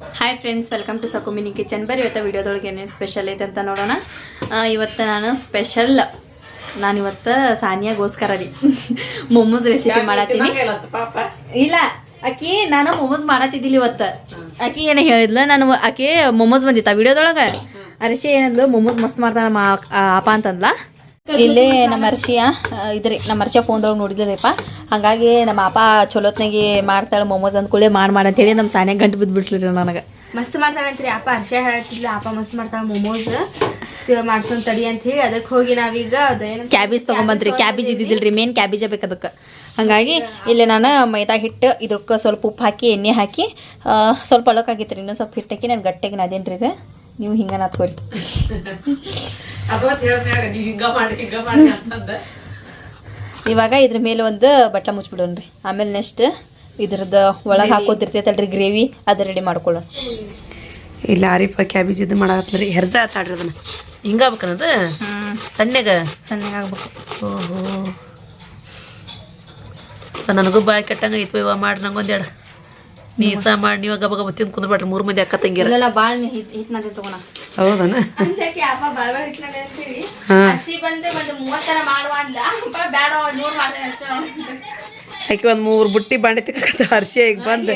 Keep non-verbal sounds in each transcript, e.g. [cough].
Hi friends welcome to Sakumini kitchen ಬರ್ರಿ ಇವತ್ತು ವಿಡಿಯೋದೊಳಗೆ ಏನೇನು ಸ್ಪೆಷಲ್ ಐತೆ ಅಂತ ನೋಡೋಣ. ಇವತ್ತು ನಾನು ಸ್ಪೆಷಲ್ ನಾನು ಇವತ್ತು ಸಾನಿಯಾಗೋಸ್ಕರ ರೀ. [laughs] ಮೊಮೋಸ್ ರೆಸಿಪಿ ಮಾಡತ್ತೀನಿ. ಇಲ್ಲ ಆಕಿ ನಾನು ಮೊಮೋಸ್ ಮಾಡತ್ತಿದ್ದಿಲ್ಲ ಇವತ್ತು. ಆಕಿ ಏನ ಹೇಳಿದ್ಲು ನಾನು ಆಕೆ ಮೊಮೋಸ್ ಬಂದಿತ್ತ ವಿಡಿಯೋದೊಳಗೆ? ಅರಿಶಿ ಏನಂದ್ಲು ಮೊಮೋಸ್ ಮಸ್ತ್ ಮಾಡ್ತಾಳ ಮಾ ಅಪ್ಪ ಅಂತಂದ್ಲ. ಇಲ್ಲೇ ನಮ್ಮ ಅರ್ಶಿಯ ಇದ್ರಿ ನಮ್ಮ ಅರ್ಶಿಯ ಫೋನ್ದೊಳಗೆ ನೋಡಿದ್ಲಪ್ಪ ಹಾಗಾಗಿ ನಮ್ಮ ಅಪ್ಪ ಚಲೋತ್ನಾಗಿ ಮಾಡ್ತಾಳೆ ಮೊಮೋಸ್ ಅಂದ್ಕೊಳ್ಳಿ ಮಾಡಿ ಮಾಡಿ ಅಂತೇಳಿ ನಮ್ಮ ಸಾನೆ ಗಂಟು ಬಿದ್ಬಿಟ್ಲಿ ರೀ ನನಗೆ. ಮಸ್ತ್ ಮಾಡ್ತಾಳಂತ್ರಿ ಅಪ್ಪ ಅರ್ಷ ಹೇಳ್ತಿದ್ಲ ಅಪ್ಪ ಮಸ್ತ್ ಮಾಡ್ತಾಳೆ ಮೊಮೋಸ್ ಮಾಡ್ಸೋನ್ ತಡಿ ಅಂತ ಹೇಳಿ ಅದಕ್ಕೆ ಹೋಗಿ ನಾವೀಗ ಅದೇನು ಕ್ಯಾಬೇಜ್ ತೊಗೊಂಬಂದ್ರಿ ಕ್ಯಾಬೇಜ್ ಇದ್ದಿದ್ದಿಲ್ರಿ ಮೇನ್ ಕ್ಯಾಬೇಜ ಬೇಕು ಅದಕ್ಕೆ. ಹಾಗಾಗಿ ಇಲ್ಲಿ ನಾನು ಮೈದಾ ಹಿಟ್ಟು ಇದಕ್ಕೆ ಸ್ವಲ್ಪ ಉಪ್ಪು ಹಾಕಿ ಎಣ್ಣೆ ಹಾಕಿ ಸ್ವಲ್ಪ ಅಳಕಾಗಿತ್ತು ರೀ ಇನ್ನೊಂದು ಸ್ವಲ್ಪ ಹಿಟ್ಟಾಕಿ ನಾನು ಗಟ್ಟಿಗೆ ನಾದೇನು ರೀ ಇದು? ನೀವು ಹಿಂಗೆ ನಾತ್ಕೋರಿ ಹಿಂಗ ಮಾಡಿ ಹಿಂಗ ಮಾಡಿ ಇವಾಗ ಇದ್ರ ಮೇಲೆ ಒಂದು ಬಟ್ಟ ಮುಚ್ಬಿಡೋಣ್ರಿ. ಆಮೇಲೆ ನೆಕ್ಸ್ಟ್ ಇದ್ರದ್ದು ಒಳಗೆ ಹಾಕೋದಿರ್ತೈತಲ್ರಿ ಗ್ರೇವಿ ಅದು ರೆಡಿ ಮಾಡ್ಕೊಳ್ಳೋಣ. ಇಲ್ಲ ಆರಿಫ ಕ್ಯಾಬೇಜ್ ಇದು ಮಾಡಾಕತ್ರಿ ಹೆರ್ಜ ಆತಾಡ್ರಿ ಅದನ್ನ. ಹಿಂಗಾಗ್ಬೇಕನ್ನದು ಸಣ್ಣಗ? ಸಣ್ಣಗೆ ಆಗ್ಬೇಕು. ಓಹೋ. ನನಗೂ ಬಾಯಿ ಕೆಟ್ಟಂಗ ಐತಿ ಇವ ಮಾಡಿ ನಂಗೊಂದೆರಡು ಒಂದೆರಡು ನೀಸ ಮಾಡಿ ನೀವಾಗ ಗಬ ಗಬ ತಿಂದು ಕುಂದ್ರಬೇಡ್ರಿ ಮೂರು ಮಂದಿ ಅಕ್ಕ ತಂಗಿರ ಇಲ್ಲೆಲ್ಲ ಭಾಳ ಹಿಟ್ಟು ಹಿಟ್ಟು ನಾದಿ ತಗೋಣ. ಹೌದನ? ಆಕೆ ಒಂದು ಮೂರು ಬುಟ್ಟಿ ಬಾಂಡೆ ತಿಕ್ಕ ಹರ್ಷಿ ಈಗ ಬಂದು.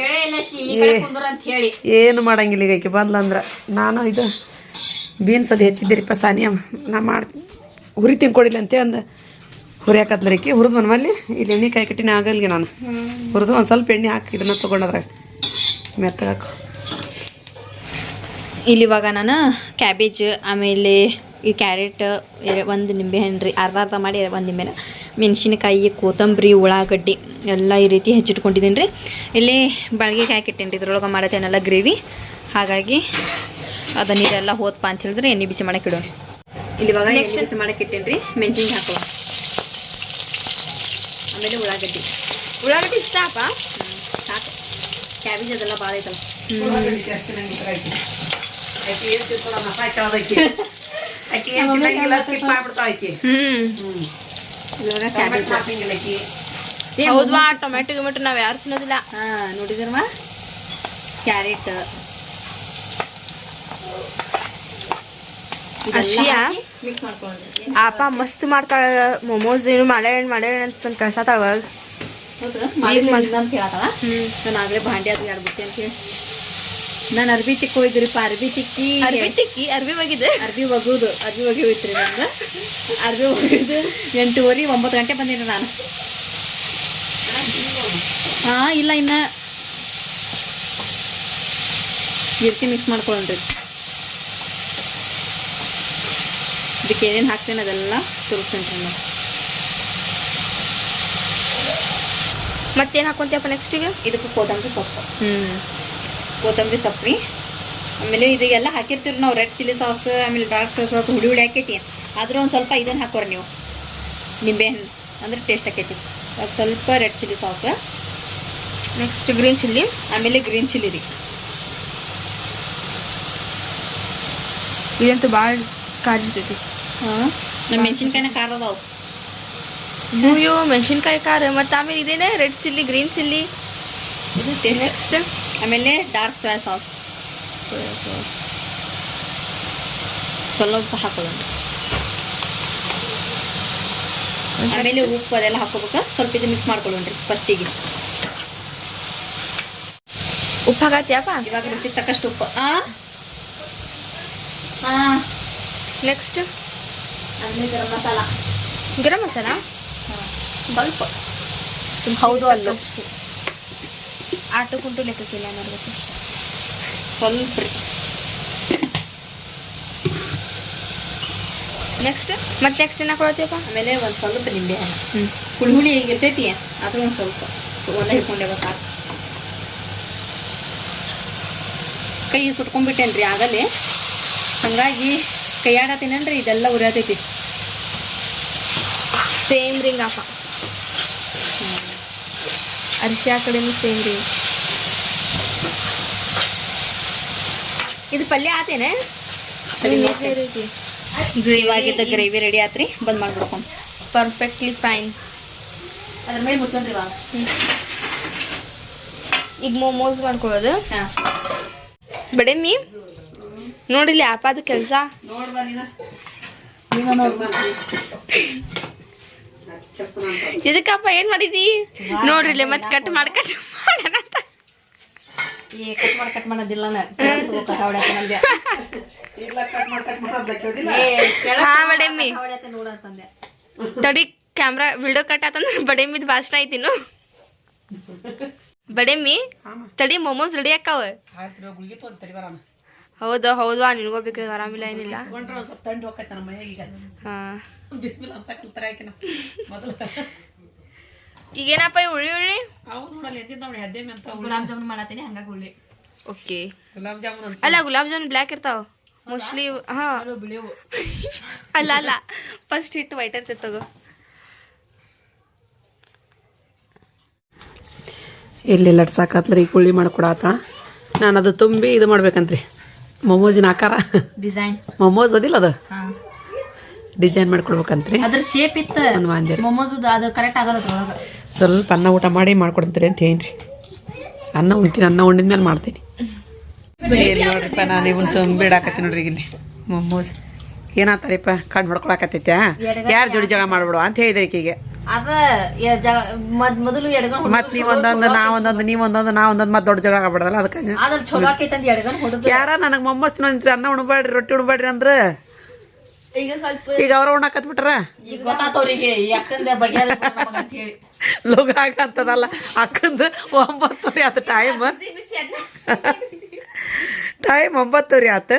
ಏನು ಮಾಡಂಗಿಲ್ಲ ಈಗ ಆಕೆ ಬಂದ್ಲ ಅಂದ್ರೆ. ನಾನು ಇದು ಬೀನ್ಸ್ ಅದು ಹೆಚ್ಚಿದ್ದೀರಿಪ್ಪ ಸಾನಿಯ ನಾ ಮಾಡಿ ಹುರಿ ತಿನ್ಕೊಡಿಲ್ಲ ಅಂತ ಅಂದು. ಹುರಿಯಾಕತ್ಲರಿಕಿ ಹುರಿದು ಮಲ್ಲಿ ಇಲ್ಲಿ ಎಣ್ಣೆ ಕಾಯಿ ಕಟ್ಟಿನ ಆಗಲ್ಗೆ ನಾನು. ಹುರಿದು ಒಂದು ಸ್ವಲ್ಪ ಎಣ್ಣೆ ಹಾಕಿ ಇದನ್ನ ತೊಗೊಂಡದ್ರಾಗ ಮೆತ್ತಗಾಕು. ಇಲ್ಲಿ ಇವಾಗ ನಾನು ಕ್ಯಾಬೇಜ್ ಆಮೇಲೆ ಈ ಕ್ಯಾರೆಟ್ ಒಂದು ನಿಂಬೆಹಣ್ಣು ರೀ ಅರ್ಧ ಅರ್ಧ ಮಾಡಿ ಒಂದು ನಿಂಬೆನ. ಮೆಣಸಿನಕಾಯಿ ಕೊತ್ತಂಬರಿ ಉಳ್ಳಾಗಡ್ಡಿ ಎಲ್ಲ ಈ ರೀತಿ ಹೆಚ್ಚಿಟ್ಕೊಂಡಿದ್ದೀನಿ ರೀ. ಇಲ್ಲಿ ಬಾಳಿಗೆ ಹಾಕಿಟ್ಟೇನೆ ರೀ ಇದ್ರೊಳಗೆ ಮಾಡತ್ತೇನೆಲ್ಲ ಗ್ರೇವಿ ಹಾಗಾಗಿ ಅದನ್ನ ಇದೆಲ್ಲ ಹೋದಪ್ಪ ಅಂತ ಹೇಳಿದ್ರೆ ಎಣ್ಣೆ ಬಿಸಿ ಮಾಡಕ್ಕೆ ಇಡೋಣ. ಇಲ್ಲಿ ಇವಾಗ ಎಣ್ಣೆ ಬಿಸಿ ಮಾಡಕ್ಕೆ ಇಟ್ಟೇನಿ ರೀ ಮೆಣಸಿನ ಹಾಕುವ ಆಮೇಲೆ ಉಳ್ಳಾಗಡ್ಡಿ. ಉಳ್ಳಾಗಡ್ಡಿ ಇಷ್ಟ ಅಪ್ಪ ಸಾಕು. ಕ್ಯಾಬೇಜ್ ಅದೆಲ್ಲ ಭಾಳ ಐತಲ್ಲ. ಹೌದ್ವಾ ಟೊಮೆಟೊ ಗಿಮೆಟೊ ನಾವ್ ಯಾರು ತಿನ್ನೋದಿಲ್ಲ. ಹಾ ನೋಡಿದ್ರಮ್ಮ? ಕ್ಯಾರೆಟ್ ಆ ಅಪ್ಪ ಮಸ್ತ್ ಮಾಡ್ತಾಳ ಮೊಮೋಸ್ ಏನು ಮಾಡ್ಯಾಳ ಮಾಡ್ಯಾಳ ಅಂತ ಕಳ್ಸತ್ತಾಳ ಹೇಳತ್ತಲ್ಲ ಹ್ಮ್. ನಾನು ಆಗಲೇ ಭಾಂಡೆ ಅದು ಆಡ್ಬಿಟ್ಟೆ ಅಂತ ಹೇಳಿ. ನಾನು ಅರ್ಬಿ ತಿಕ್ಕ ಹೋಯ್ದ್ರಿಪ್ಪ ಅರ್ಬಿ ತಿಕ್ಕಿ. ಅರ್ಬಿ ತಿಕ್ಕಿ ಅರ್ಬಿ ಒಗಿದೆ. ಅರ್ಬಿ ಒಗುದು ಅರ್ಬಿ ಒಗಿ ಹೋಯ್ತ್ರಿ ನಂದು. ಅರ್ಬಿ ಒಗಿದು ಎಂಟೂವರೆ ಒಂಬತ್ತು ಗಂಟೆ ಬಂದಿನಿ ನಾನು. ಹಾ ಇಲ್ಲ ಇನ್ನ. ಇರ್ತಿ ಮಿಕ್ಸ್ ಮಾಡ್ಕೊಳ್ಳೋಣ್ರಿ ಇದಕ್ಕೆ ಏನೇನು ಹಾಕ್ತೇನೆ ಅದೆಲ್ಲ ತೋರಿಸ್ತೇನೆ ಮತ್ತೇನ್ ಹಾಕೊಂತೀಯಪ್ಪ ನೆಕ್ಸ್ಟಿಗೆ ಇದಕ್ಕೆ ಕೊತ್ತಂಬರಿ ಸೊಪ್ಪು. ಹ್ಮ್. ಕೊತ್ತಂಬರಿ ಸೊಪ್ಪು ಆಮೇಲೆ ಇದೆಲ್ಲ ಹಾಕಿರ್ತೀವಿ ನಾವು ರೆಡ್ ಚಿಲ್ಲಿ ಸಾಸ್ ಆಮೇಲೆ ಡಾರ್ಕ್ ಸಾಸ್ ಸಾಸ್ ಹುಳಿ ಹುಳಿ ಹಾಕೈತಿ. ಆದರೂ ಒಂದು ಸ್ವಲ್ಪ ಇದನ್ನು ಹಾಕೋರಿ ನೀವು. ನಿಂಬೆಹಣ್ಣು ಅಂದ್ರೆ ಟೇಸ್ಟ್ ಆಕೈತಿ. ಇವಾಗ ಸ್ವಲ್ಪ red chilli sauce. Next green chilli ಆಮೇಲೆ ಗ್ರೀನ್ ಚಿಲ್ಲಿ ರೀ. ಇದಂತೂ ಭಾಳ ಖಾರ ಇರ್ತೈತಿ. ಹಾಂ ನಮ್ಮ ಮೆಣಸಿನ್ಕಾಯಿನ ಖಾರ ಅದಾವು. ಅಯ್ಯೋ ಮೆಣಸಿನ್ಕಾಯಿ ಖಾರ ಮತ್ತು ಆಮೇಲೆ ಇದೇನೆ ರೆಡ್ ಚಿಲ್ಲಿ ಗ್ರೀನ್ ಚಿಲ್ಲಿ ಇದು ಟೇಸ್ಟ್ ನೆಕ್ಸ್ಟ್ ಆಮೇಲೆ ಡಾರ್ಕ್ ಸೋಯಾ ಸಾಸ್ ಸ್ವಲ್ಪ ಹಾಕೊಳ್ಳೋಣ ಆಮೇಲೆ ಉಪ್ಪು ಅದೆಲ್ಲ ಹಾಕೋಬೇಕು? ಸ್ವಲ್ಪ ಇದು ಮಿಕ್ಸ್ ಮಾಡ್ಕೊಳ್ಳೋಣ್ರಿ ಫಸ್ಟಿಗೆ ಉಪ್ಪು ಹಾಕತ್ತೀಯಪ್ಪ ಇವಾಗ ರುಚಿಗೆ ತಕ್ಕಷ್ಟು ಉಪ್ಪು. ಹಾಂ ಹಾಂ ನೆಕ್ಸ್ಟ್ ಆಮೇಲೆ ಗರಂ ಮಸಾಲ. ಗರಂ ಮಸಾಲ? ಸ್ವಲ್ಪ. ಹೌದು ಅಲ್ಲೋ. ಆಟೋ ಕುಂಟು ಲೆಕ್ಕಕ್ಕಿಲ್ಲ ಮಾಡ್ಬೇಕು ಸ್ವಲ್ಪ ರೀ. ನೆಕ್ಸ್ಟ್ ಮತ್ತೆ ನೆಕ್ಸ್ಟ್ ಏನ ಹಾಕೊಳತ್ತೀಯಪ್ಪ? ಆಮೇಲೆ ಒಂದು ಸ್ವಲ್ಪ ನಿಂಬೆ ಹ್ಮ್. ಹುಳಿ ಹುಳಿ ಈಗ ಇರ್ತೈತಿ ಆದ್ರೂ ಒಂದು ಸ್ವಲ್ಪ. ಒಂದ ಹಿಡ್ಕೊಂಡೇವ ಸಾಕು. ಕೈ ಸುಟ್ಕೊಂಡ್ಬಿಟ್ಟೇನ್ರಿ ಆಗಲೇ. ಹಂಗಾಗಿ ಕೈಯಾಡತ್ತೀನನ್ರಿ ಇದೆಲ್ಲ ಉರಿಯತೈತಿ. ಸೇಮ್ ರಿಂಗ್ ಅಪ್ಪ. ಅರಿಶಿ ಆ ಕಡೆನೂ ಸೇಮ್ ರಿಂಗ್. ಇದು ಪಲ್ಯ ಆತೇನೆ? ಇವಾಗಿದ್ದ ಗ್ರೇವಿ ರೆಡಿ ಆತ್ರಿ ಬಂದ್ ಮಾಡ್ಬಿಡ್ಕೊಂಡು ಪರ್ಫೆಕ್ಟ್ಲಿ ಫೈನ್ ಅದ್ರ ಮೇಲೆ ಮುಚ್ಚೋಣ್ರಿ ಇವಾಗ ಈಗ ಮೋಮೋಸ್ ಮಾಡ್ಕೊಳ್ಳೋದು. ಮೀ ನೋಡಿಲಿ ಆಪ ಅದು ಕೆಲಸ? ಇದಕ್ಕಪ್ಪ ಏನ್ ಮಾಡಿದಿ? ನೋಡ್ರಿಲ್ಲ ಮತ್ತೆ ಕಟ್ ಮಾಡಿ ಕಟ್ ಏ ಕಟ್ ಮಾಡಿ ಕಟ್ ಮಾಡೋದಿಲ್ಲ ಕಸ ಹೊಡ್ಯಾಕ ನಂದೆ ಬಡೇಮಿ ತಡಿ ಕ್ಯಾಮ್ರಾ ವಿಡಿಯೋ ಕಟ್ ಆತಂದ್ರೆ [laughs] ಬಡೇಮಿದ್ ಭಾಷಣ ಐತಿನು ಬಡೇಮಿ ತಡಿ ಮೊಮೋಸ್ ರೆಡಿ ಆಕಾವ ಹೌದು ಹೌದಾ ಹೌದಾ ನಿನಗೂ ಬೇಕು ಆರಾಮಿಲ್ಲ ಏನಿಲ್ಲ. ಸ್ವಲ್ಪ ತಂಡಿ ಹೋಗ್ತೈತೆ ನಮ್ಮ ಮೈಯಾಗ ಈಗ. ಹಾ. ಬಿಸಿಲು ಅನ್ಸಕಲ್ತಾರೆ ಆಕಿನ ಮೊದಲು ಈಗೇನಪ್ಪ ಇವ್ ಉಳ್ಳಿ ಉಳ್ಳಿ ಅವು ನೋಡಲ್ಲ ಎಂದಿನ ನೋಡಿ ಹದ್ದೇಮಿ ಅಂತ ಗುಲಾಬ್ ಜಾಮೂನ್ ಮಾಡತ್ತೀನಿ ಹಂಗಾಗಿ ಉಳ್ಳಿ ಓಕೆ. ಗುಲಾಬ್ ಜಾಮೂನ್ ಅಲ್ಲ ಗುಲಾಬ್ ಜಾಮೂನ್ ಬ್ಲ್ಯಾಕ್ ಇರ್ತಾವ. ಮೋಸ್ಟ್ಲಿ ಹಾ. ಬಿಳಿವು ಅಲ್ಲ ಅಲ್ಲ. ಫಸ್ಟ್ ಹಿಟ್ಟು ವೈಟ್ ಇರ್ತೈತೆ ತಗೋ. ಎಲ್ಲಿ ಲಟ್ಸಾಕತ್ರಿ ಕುಳ್ಳಿ ಮಾಡ್ಕೊಡಾತ ನಾನು ಅದು ತುಂಬಿ ಇದು ಮಾಡ್ಬೇಕಂತ್ರಿ. ಮೊಮೋಜಿನ ಆಕಾರ. ಡಿಸೈನ್ ಮೊಮೋಸ್ ಅದಿಲ್ಲ ಅದು? ಡಿಸೈನ್ ಮಾಡ್ಕೊಡ್ಬೇಕಂತ್ರಿ. ಅದ್ರ ಶೇಪ್ ಇತ್ತು ಮೊಮೋಸ್ ಅದು ಕರೆಕ್ಟ್ ಆಗಲ್ಲ ಅದ್ರೊಳಗ. ಸ್ವಲ್ಪ ಅನ್ನ ಊಟ ಮಾಡಿ ಮಾಡ್ಕೊಡ್ತೀರಿ ಅಂತ ಏನ್ರಿ ಅನ್ನ ಉಣ್ತೀನಿ ಅನ್ನ ಉಂಡಿದ ಮೇಲೆ ಮಾಡ್ತೀನಿ. ನೋಡ್ರಿಪ್ಪ ನಾನು ಇವನ್ ತುಂಬಿಡಾಕತ್ತೀನಿ ನೋಡ್ರಿ ಈಗ ಇಲ್ಲಿ. ಮೊಮೋಸ್ ಏನಾತಾರಿಪ್ಪ ಕಣ್ಣು ಹೊಡ್ಕೊಳಕತ್ತೈತ್ಯಾ ಯಾರು ಜೋಡಿ ಜಗಳ ಮಾಡ್ಬಿಡು ಅಂತ ಹೇಳಿದ್ರಿ ಎಡಗನ್ ಮತ್ ನೀವ್ ಒಂದೊಂದು ನಾ ಒಂದೊಂದು ನೀವ್ ಒಂದೊಂದು ನಾ ಒಂದೊಂದು ಮತ್ತೆ ದೊಡ್ಡ ಜಗಳ ಆಗ್ಬಿಡದಲ್ಲ ಅದಕ್ಕೆ. ಯಾರ ನನಗೆ ಮೊಮ್ಮಸ್ ತಿನ್ನೋಂತ್ರಿ ಅನ್ನ ಉಣ್ಬೇಡ್ರಿ ರೊಟ್ಟಿ ಉಣ್ಬೇಡ್ರಿ ಅಂದ್ರೆ? ಈಗ ಸ್ವಲ್ಪ ಈಗ ಅವ್ರ ಉಣ್ಣಾಕತ್ ಬಿಟ್ರ ಈಗ ಗೊತ್ತಾತವ್ರಿಗೆ ಈ ಅಕ್ಕಂದ ಬಗ್ಗೆ ಅಂತ ಹೇಳಿ. ಲೋಗ ಆಗತ್ತದಲ್ಲ ಅಕ್ಕಂದು ಒಂಬತ್ತುವರೆ ಆತು ಟೈಮ್ ಟೈಮ್ ಒಂಬತ್ತುವರೆ ಆತು.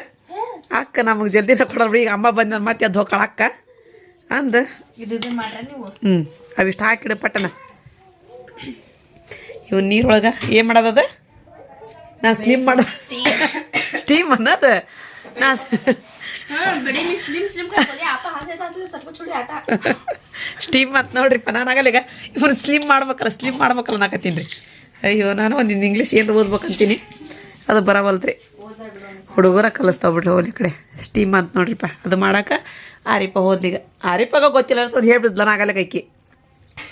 ಅಕ್ಕ ನಮಗೆ ಜಲ್ದಿ ಕೊಡಲ್ರಿ ಈಗ ಅಮ್ಮ ಬಂದ ಮತ್ತೆ ಅದ್ ಹೋಗ್ಕಳ ಅಕ್ಕ. ಅಂದ. ಹ್ಞೂ ಅವಿಷ್ಟು ಹಾಕಿಡ ಪಟ್ಟನ ಇವ್ ನೀರೊಳಗೆ ಏನು ಮಾಡೋದದ? ನಾ ಸ್ಲಿಮ್ ಮಾಡ ಸ್ಟೀಮ್ [laughs] ಅನ್ನೋದು? ನಾ ಬಡಿ ಸ್ಟೀಮ್ ಅಂತ ನೋಡ್ರಿಪ್ಪ ನಾನು ಆಗಲ್ಲ ಈಗ. ಇವ್ರು ಸ್ಲಿಮ್ ಮಾಡ್ಬೇಕಲ್ಲ ಸ್ಲಿಮ್ ಮಾಡ್ಬೇಕಲ್ಲ ನಾಕತ್ತೀನಿ ರೀ. ಅಯ್ಯೋ ನಾನು ಒಂದಿನ ಇಂಗ್ಲೀಷ್ ಏನು ಓದ್ಬೇಕಂತೀನಿ. ಅದು ಬರವಲ್ತ್ರಿ. ಹುಡುಗರ ಕಲಿಸ್ತಾವ ಬಿಡ್ರಿ ಹೋಲಿ ಕಡೆ. ಸ್ಟೀಮ್ ಅಂತ ನೋಡ್ರಿಪ್ಪ ಅದು ಮಾಡಕ್ಕೆ ಆರಿಪ ಹೋದ್ಲೀಗ ಆರಿಪಾಗ ಗೊತ್ತಿಲ್ಲ ಅಂತ ಹೇಳ್ಬಿಡ್ದು ನಾಗಲ್ಲ ಕೈಕಿ.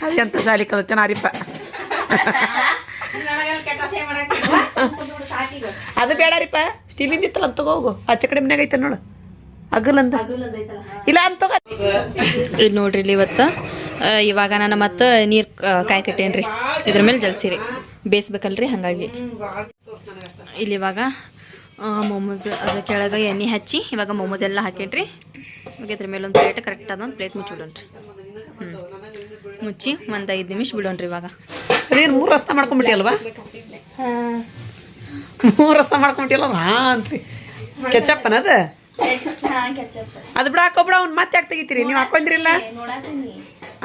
ಅದು ಅಂತ ಶಾಲಿ ಕಲಿತೇನೆ ಆರಿಪ. [laughs] ಅದು ಬೇಡರಿಪ್ಪ ಸ್ಟೀಲಿಂದ ಇತ್ತಲ್ಲ ಅಂತ ತಗೋ ಹೋಗು. ಆಚೆ ಕಡೆ ಮನ್ಯಾಗ ಐತೆ ನೋಡು. ಅಗಲಂದ ಇಲ್ಲ ಅಂತ ತಗೋ. ಇಲ್ಲಿ ನೋಡ್ರಿ ಇಲ್ಲಿ ಇವತ್ತು. ಇವಾಗ ನಾನು ಮತ್ತೆ ನೀರು ಕಾಯಿ ಕಟ್ಟೇನ್ರಿ. ಇದ್ರ ಮೇಲೆ ಜಲ್ಸಿರಿ. ಬೇಯಿಸ್ಬೇಕಲ್ರಿ ಹಾಗಾಗಿ. ಇಲ್ಲಿ ಇವಾಗ ಮೊಮೋಸ್ ಅದ ಕೆಳಗೆ ಎಣ್ಣೆ ಹಚ್ಚಿ ಇವಾಗ ಮೊಮೋಸ್ ಎಲ್ಲ ಹಾಕೇನ್ರಿ. ಇವಾಗ ಇದ್ರ ಮೇಲೆ ಒಂದು ಪ್ಲೇಟ್ ಕರೆಕ್ಟ್ ಅದೊಂದು ಪ್ಲೇಟ್ ಮುಚ್ಚಿಬಿಡೋಣ್ರಿ. ಹ್ಞೂ ಮುಚ್ಚಿ ಒಂದು ಐದು ನಿಮಿಷ ಬಿಡೋಣ್ರಿ ಇವಾಗ. ಅದೇನು ಮೂರು ರಸ್ತೆ ಮಾಡ್ಕೊಂಬಿಟ್ಟಿಯಲ್ವಾ ಮೂರು ರಸ್ತೆ ಮಾಡ್ಕೊಂಬಿಟ್ಟಿಲ್ಲ ಹಾ ಅಂತ್ರಿ. ಕೆಚಪ್ಪನ ಅದ? ಅದು ಬಿಡ ಹಾಕೋಬಿಡ ಅವ್ನು ಮತ್ತೆ ಯಾಕೆ ತೆಗಿತೀರಿ? ನೀವು ಹಾಕೊಂದ್ರಿಲ್ಲ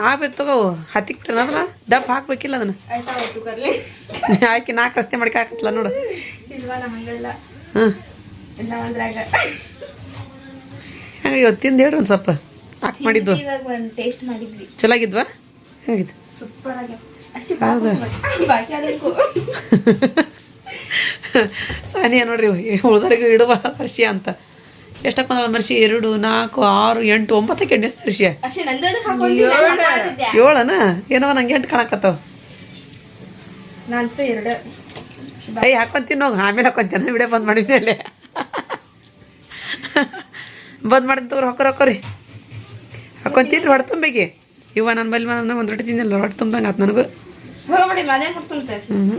ಆಗ್ಬೇಕು ತಗೋ ಹತ್ತಿ ಬಿಟ್ರೆ ಅದ್ರ ದಪ್ಪ ಹಾಕ್ಬೇಕಿಲ್ಲ ಅದನ್ನ. ಹಾಕಿ [laughs] ನಾಲ್ಕು ರಸ್ತೆ ಮಾಡ್ಕೆ ಹಾಕತ್ತಲ್ಲ ನೋಡು. ಹಾಂ ಹಂಗೆ ಇವತ್ತು ತಿಂದು ಹೇಳ್ರಿ ಒಂದು ಸ್ವಲ್ಪ. ಹಾಕಿ ಮಾಡಿದ್ವು. ಇವಾಗ ಒಂದು ಟೇಸ್ಟ್ ಮಾಡಿದ್ವಿ. ಚಲಾಗಿದ್ವಾ? ಹೆಂಗಿದ್ದು ಸೂಪರ್ ಆಗ್ಯಾವ. ಹೌದಾ? [laughs] [laughs] ಸಾನಿಯ ನೋಡ್ರಿ ಉಳ್ದರಿಗೆ ಇಡುವ ಮರ್ಷಿ ಅಂತ. ಎಷ್ಟಕ್ಕೆ ಬಂದಳ ಮರ್ಷಿ ಎರಡು ನಾಲ್ಕು ಆರು ಎಂಟು ಒಂಬತ್ತಕ್ಕೆ ನಂದದಕ್ಕೆ ಹಾಕೊಂಡಿದ್ದೆ ಏಳನ? ಏನವ ನಂಗೆ ಎಂಟು ಕಾಣಕತ್ತವ. ನಾನಂತೂ ಎರಡು. ಹಾಕೊಂತೀನಿ ಹೋಗಿ ಆಮೇಲೆ ಹಾಕೊಂತೀನಿ ವಿಡಿಯೋ ಬಂದ್ ಮಾಡಿದ ಮೇಲೆ [laughs] ಬಂದ್ ಮಾಡಿದ ತಗೋರಿ ಹೊಕ್ಕರ್ ಹೊಕ್ಕರಿ. ಹಾಕೊಂತೀನಿ ಹೊಡೆ ತುಂಬಿಗೆ. ಇವ ನನ್ನ ಬಲ್ಲಿ ನಾನು ಒಂದು ರೊಟ್ಟಿ ತಿಂದಿಲ್ಲ ಹೊಟ್ಟೆ ತುಂಬ್ದಂಗೆ ಆತು ನನಗೂ. ಹ್ಞೂ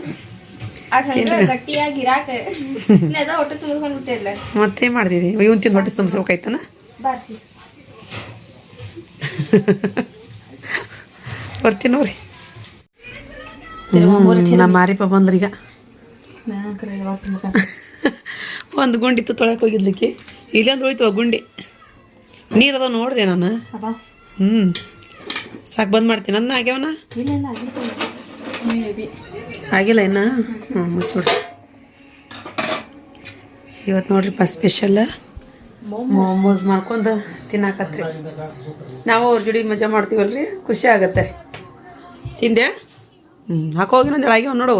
ಮತ್ತೇನು ಮಾಡ್ತಿದ್ದಿ ಇವನ್ ತಿಂದು ಹೊಟ್ಟೆ ತುಂಬಿಸ್ಬೇಕಾಯ್ತಾನ? ಬರ್ತೀನಿ ನೋಡ್ರಿ. ನಮ್ಮ ಮಾರಿಪ ಬಂದ್ರೀಗ ಒಂದು ಗುಂಡಿತ್ತು ತೊಳಕ್ಕೆ ಹೋಗಿದ್ಲಿಕ್ಕೆ. ಇಲ್ಲೊಂದು ಉಳಿತು ಗುಂಡಿ. ನೀರು ಅದ ನೋಡಿದೆ ನಾನು. ಹ್ಞೂ ಸಾಕು ಬಂದ್ ಮಾಡ್ತೀನಿ. ನನ್ನ ಆಗ್ಯಾವನ? ಆಗಿಲ್ಲ ಇನ್ನ? ಹ್ಞೂ ಮುಚ್ಚಿಬಿಡ್ರಿ ಇವತ್ತು ನೋಡ್ರಿಪ್ಪ ಸ್ಪೆಷಲ್ ಮೋಮೋಸ್ ಮಾಡ್ಕೊಂಡು ತಿನ್ನಾಕತ್ರಿ. ನಾವು ಅವ್ರ ಜೋಡಿ ಮಜಾ ಮಾಡ್ತೀವಲ್ರಿ? ಖುಷಿ ಆಗತ್ತೆ. ತಿಂದೆ? ಹ್ಞೂ ಹಾಕೋಗಿ ಒಂದು ಆಗ್ಯಾವ ನೋಡು.